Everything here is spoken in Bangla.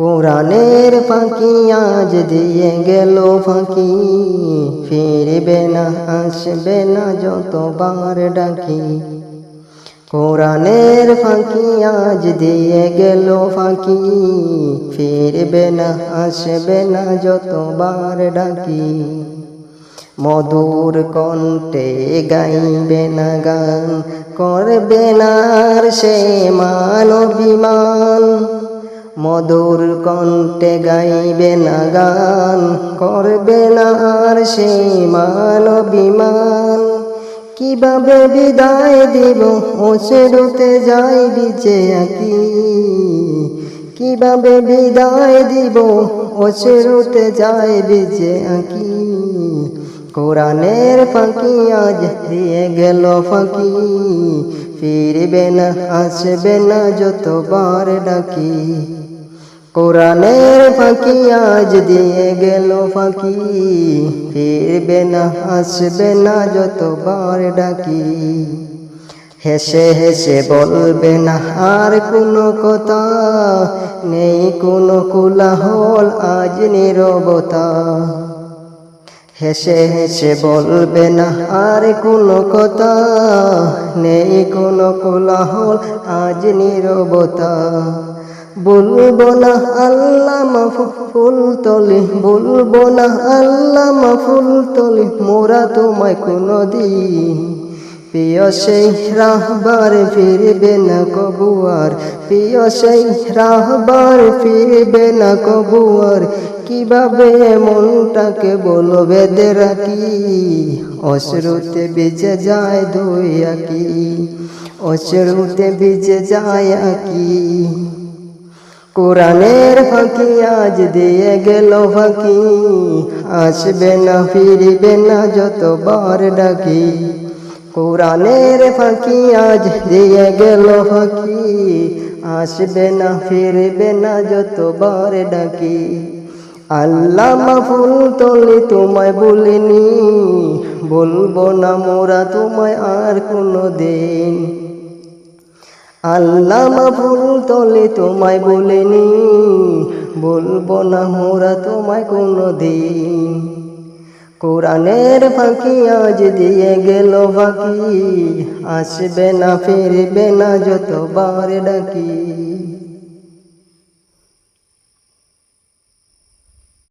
কোরআনের ফাঁকি আজ দিয়ে গেল ফাঁকি। ফিরবে না, আসবে না যতবার ডাকি। কোরআনের ফাঁকি আজ দিয়ে গেল ফাঁকি। ফিরবে না, আসবে না যতবার ডাকি। মধুর কণ্ঠে গাইবে না গান, করবে না সে মানবিমান মধুর কণ্ঠে গাইবে না গান, করবে না আর সে মানবিমান কীভাবে বিদায় দিব ওসেরুতে যাই বিচে আঁকি। কীভাবে বিদায় দিব ওসেরুতে যাই বিচে আঁকি। কোরআনের ফাঁকি আজ দিয়ে গেল ফাঁকি। ফিরবে না, আসবে না যতবার ডাকি। কোরআনের ফাঁকি আজ দিয়ে গেল ফাঁকি। ফিরবে না, আসবে না যতবার ডাকি। হেসে হেসে বলবে না, আর কোনো কথা নেই, কোনো কোলাহল আজ নীরবতা। হেসে হেসে বলবে না, আর কোনো কথা নেই, কোনো কোলাহল, আজ নিরবতা। বলব না, আল্লাহ ফুল তলি। বলব না, আল্লাহ ফুল তলি, মোরা তোমায় কোনো দিন প্রিয় সেই রাহবার ফিরবে না কবুয়ার। প্রিয় সেই রাহবার ফিরবে না কবুয়ার। কীভাবে মনটাকে বলো দে রাখি অশ্রুতে বেজে যায় দুই আকি। অশ্রুতে বেজে যায় আকি। কোরআনের ফাঁকি আজ দিয়ে গেল ফাঁকি। আসবে না, ফিরবে না, যতবার ডাকি। কোরআনের ফাঁকি আজ দিয়ে গেল ফাঁকি। আসবে না, ফিরবে না, যতবার ডাকি। আল্লাহ মাফুল তলি তোমায় বলিনি, বলব না মোরা তোমায় আর কোনো দিন আল্লাহ মাফুল তলে তোমায় বলেনি, বলব না মোরা তোমায় কোনো দিন কোরআনের ফাঁকি আজ দিয়ে গেল ফাঁকি। আসবে না ফিরবে না যতবার ডাকি।